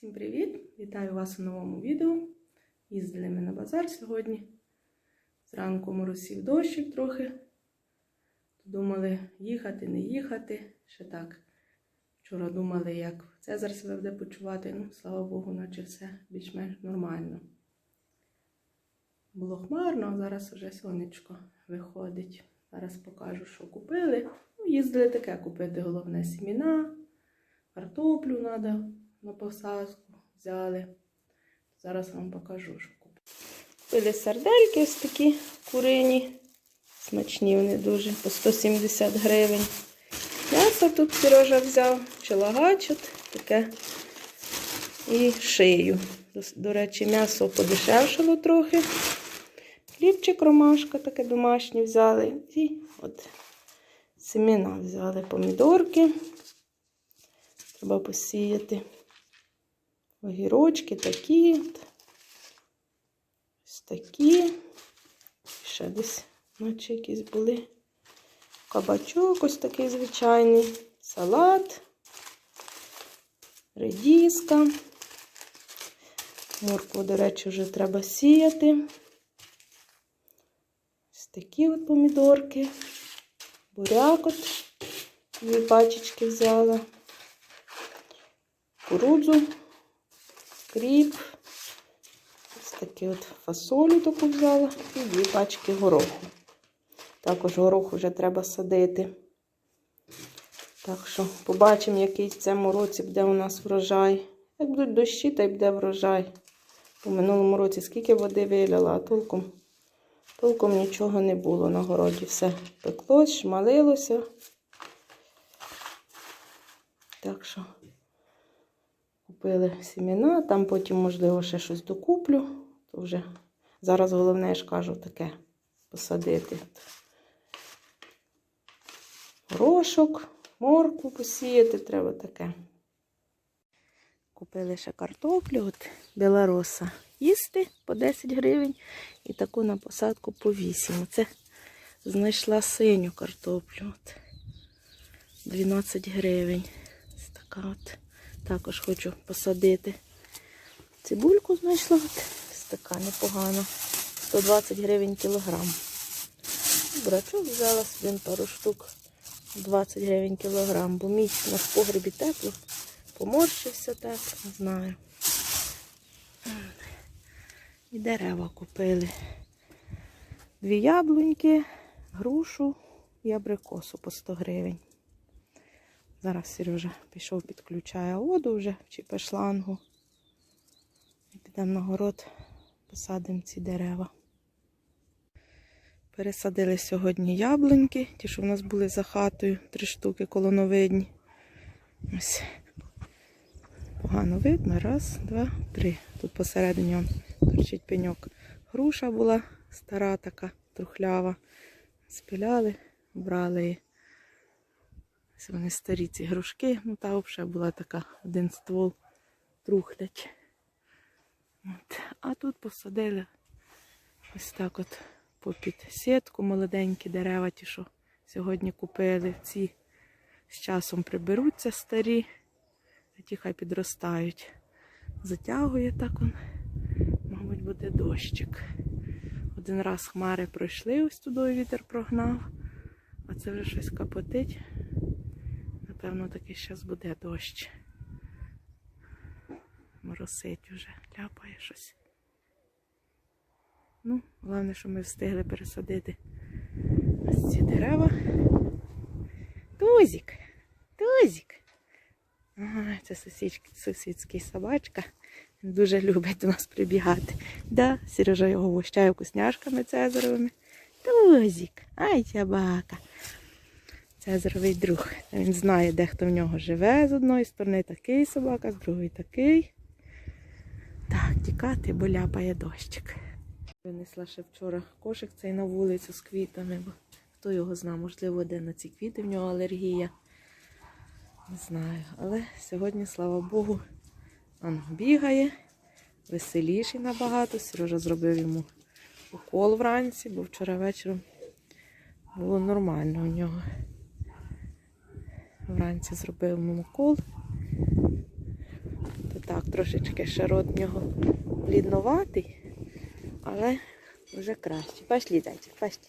Всім привіт! Вітаю вас у новому відео. Їздили ми на базар сьогодні. Зранку моросів дощик трохи. Думали їхати, не їхати. Ще так. Вчора думали, як Цезар себе буде почувати. Ну, слава Богу, наче все більш-менш нормально. Було хмарно, а зараз вже сонечко виходить. Зараз покажу, що купили. Ну, їздили таке купити, головне сіміна, картоплю треба на посадку взяли. Зараз вам покажу, що. Купили сардельки ось такі курині. Смачні вони дуже, по 170 гривень. М'ясо тут Сережа взяв, челагачот, таке і шию. До, речі, м'ясо подешевшало трохи. Хлібчик ромашка таке домашнє взяли. І от семена взяли помідорки. Треба посіяти. Огірочки такі. Ось такі. Ще десь, наче якісь були. Кабачок ось такий звичайний. Салат. Редіска. Моркву, до речі, вже треба сіяти. Ось такі от помідорки. Буряк от. Дві пачечки взяла. Кукурудзу, кріп. Ось такі от фасолю таку взяла і дві пачки гороху. Також горох вже треба садити. Так що побачимо, який в цьому році буде у нас врожай. Як будуть дощі, та й буде врожай. У минулому році скільки води виляла, а толком, толком нічого не було на городі. Все пеклось, шмалилося. Так що купили сімена, там потім, можливо, ще щось докуплю. То вже зараз головне, я ж кажу, таке посадити. Горошок, моркву посіяти треба таке. Купили ще картоплю, от білороса. Їсти по 10 гривень і таку на посадку по 8. Це знайшла синю картоплю. От 12 гривень. Ось така от. Також хочу посадити. Цибульку знайшла. От. Така непогана. 120 гривень кілограм. Бурачок взяла один пару штук. 20 гривень кілограм, бо мій на погребі тепло. Поморщився так, не знаю. І дерева купили. Дві яблуньки, грушу і абрикосу по 100 гривень. Зараз Сережа пішов, підключає воду вже чи шлангу. Підемо на город, посадимо ці дерева. Пересадили сьогодні яблуньки, ті, що в нас були за хатою, три штуки колоновидні. Погано видно. Раз, два, три. Тут посередині он торчить пеньок. Груша була стара така, трухлява. Спиляли, брали її. Ось вони старі ці грушки. Ну, та взагалі була така один ствол трухлять. От. А тут посадили ось так от попід сітку молоденькі дерева, ті, що сьогодні купили. Ці з часом приберуться старі, а ті хай підростають. Затягує так он, мабуть, буде дощик. Один раз хмари пройшли, ось туди вітер прогнав, а це вже щось капотить. Напевно, таки зараз буде дощ. Моросить вже, ляпає щось. Ну, головне, що ми встигли пересадити ось ці дерева. Тузик! Тузик! Ага, це сусідський, сусідський собачка. Він дуже любить до нас прибігати. Да, Сережа його вгощає вкусняшками цезаровими. Тузик! Ай, собака! Цезаровий друг. Він знає, де хто в нього живе. З одної сторони такий собака, з другої такий. Так, тікати, бо ляпає дощик. Винесла ще вчора кошик цей на вулицю з квітами, бо хто його знає, можливо, де на ці квіти в нього алергія. Не знаю. Але сьогодні, слава Богу, він бігає, веселіший набагато. Сережа зробив йому укол вранці, бо вчора вечором було нормально у нього. Вранці зробив йому. То так, трошечки шарот в нього блідноватий, але вже краще. Пошли, зайчик, пошли.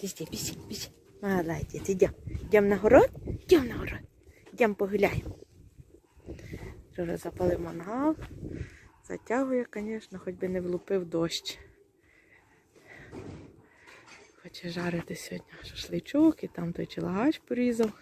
Пішли, пішли, пішли. Молодець, ідемо. Йдемо на город? Йдемо на город. Йдемо погуляємо. Вже запалив мангал. Затягує, звісно, хоч би не влупив дощ. Хоче жарити сьогодні шашличок і там той чилагач порізав,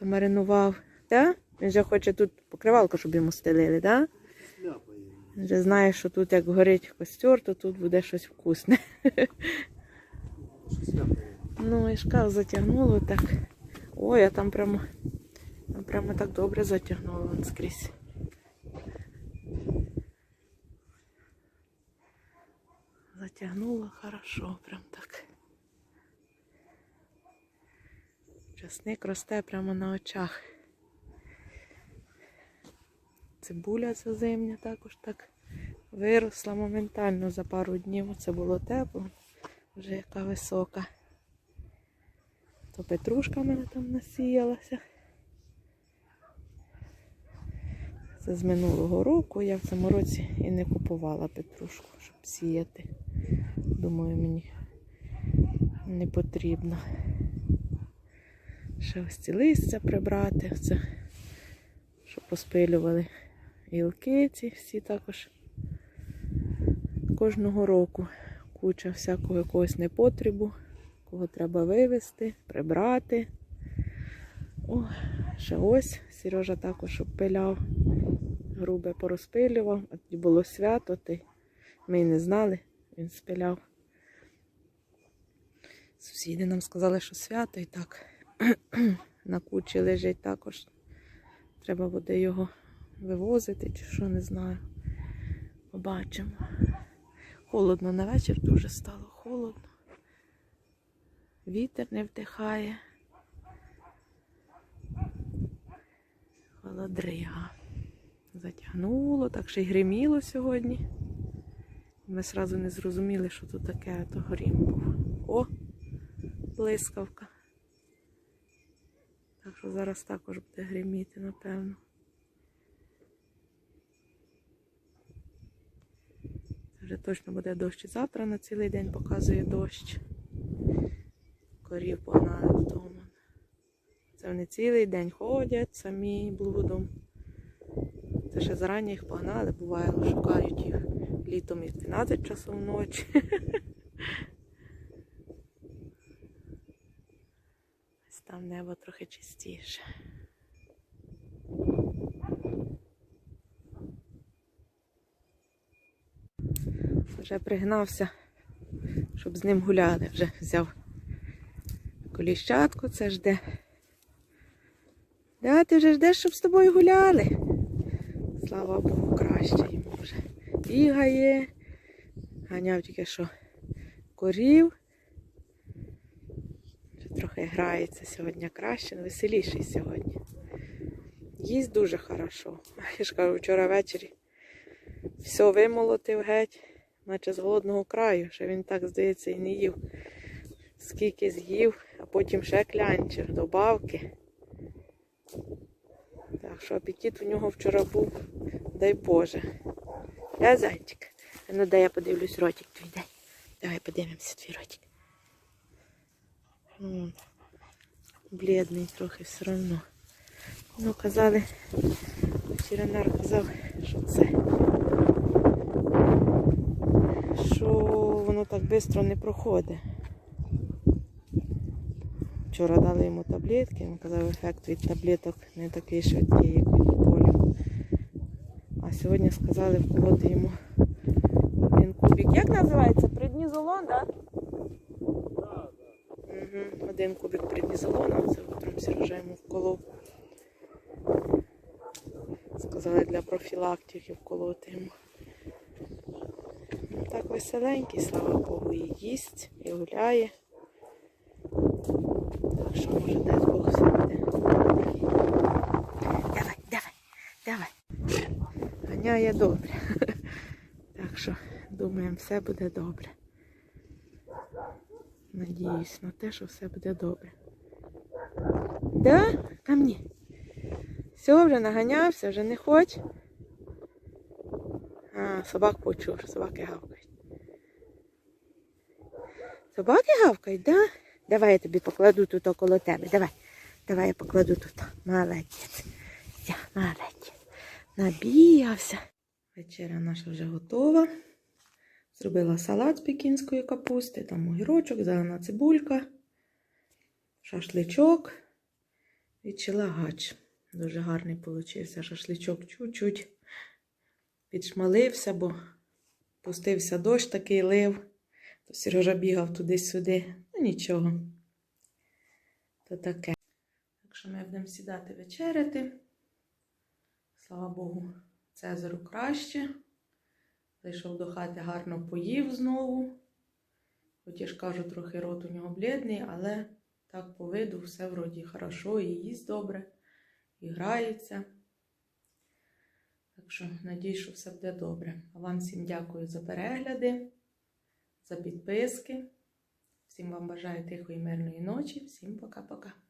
замаринував. Да? Він вже хоче тут покривалку, щоб йому стелили, да? Він вже знає, що тут як горить костер, то тут буде щось вкусне. Ну, і шкаф затягнуло так. Ой, а там прямо, там прямо так добре затягнуло он скрізь. Затягнуло хорошо, прям так. Часник росте прямо на очах. Цибуля ця зимня також так виросла моментально за пару днів. Це було тепло, вже яка висока. То петрушка в мене там насіялася. Це з минулого року. Я в цьому році і не купувала петрушку, щоб сіяти. Думаю, мені не потрібно. Ще ось ці листя прибрати, це, щоб поспилювали гілки ці всі також. Кожного року куча всякого якогось непотребу, кого треба вивезти, прибрати. О, ще ось Сережа також обпиляв, грубе порозпилював, тоді було свято, ти ми не знали, він спиляв. Сусіди нам сказали, що свято і так на кучі лежить також. Треба буде його вивозити чи що, не знаю. Побачимо. Холодно на вечір дуже стало холодно. Вітер не вдихає. Холодрига. Затягнуло, так ще й гриміло сьогодні. Ми одразу не зрозуміли, що тут таке, а то грім був. О, блискавка. Що зараз також буде гриміти, напевно. Вже точно буде дощ завтра на цілий день показує дощ. Корів погнали вдома. Це вони цілий день ходять самі блудом. Це ще зарані їх погнали, буває, шукають їх літом і в 12 часов ночі. там небо трохи чистіше. Вже пригнався, щоб з ним гуляли. Вже взяв коліщатку, це жде. Да, ти вже ждеш, щоб з тобою гуляли. Слава Богу, краще йому вже бігає. Ганяв тільки що корів. Трохи грається сьогодні краще, веселіший сьогодні. Їсть дуже хорошо. Я ж кажу, вчора ввечері все вимолотив геть, наче з голодного краю, що він так, здається, і не їв. Скільки з'їв, а потім ще клянчив, добавки. Так що апетит у нього вчора був, дай Боже. Я зайчик. Ну дай я подивлюсь ротик твій, дай. Давай подивимося твій ротик. М, Блідний трохи все одно. Ну, казали, ветеринар казав, що це. Що воно так швидко не проходить. Вчора дали йому таблетки, він казав, ефект від таблеток не такий швидкий, як від болю. А сьогодні сказали вколоти йому один кубик. Як називається? Преднізолон, так? Да? Один кубик преднізолону, це утром Сережа йому вколов. Сказали для профілактики вколоти Так веселенький, слава Богу, і їсть, і гуляє. Так що, може, дасть Бог все буде. Давай, давай, давай. Ганяє добре. Так що, думаємо, все буде добре. Надіюсь на те, що все буде добре. Да? Ко мені. Все, вже наганявся, вже не хоч. А, собак почув, собаки гавкають. Собаки гавкають, да? Давай я тобі покладу тут около тебе. Давай. Давай я покладу тут. Молодець. Я, молодець. Набігався. Вечеря наша вже готова. Зробила салат з пекінської капусти, там огірочок, зелена цибулька, шашличок і чилагач. Дуже гарний получився шашличок чуть-чуть підшмалився, бо пустився дощ такий лив. То Сережа бігав туди-сюди. Ну нічого. То таке. Так що ми будемо сідати вечеряти. Слава Богу, Цезару краще. Зайшов до хати, гарно поїв знову. Хоч я ж кажу, трохи рот у нього блідний, але так по виду все вроді хорошо, і їсть добре, і грається. Так що надію, що все буде добре. А вам всім дякую за перегляди, за підписки. Всім вам бажаю тихої мирної ночі. Всім пока-пока.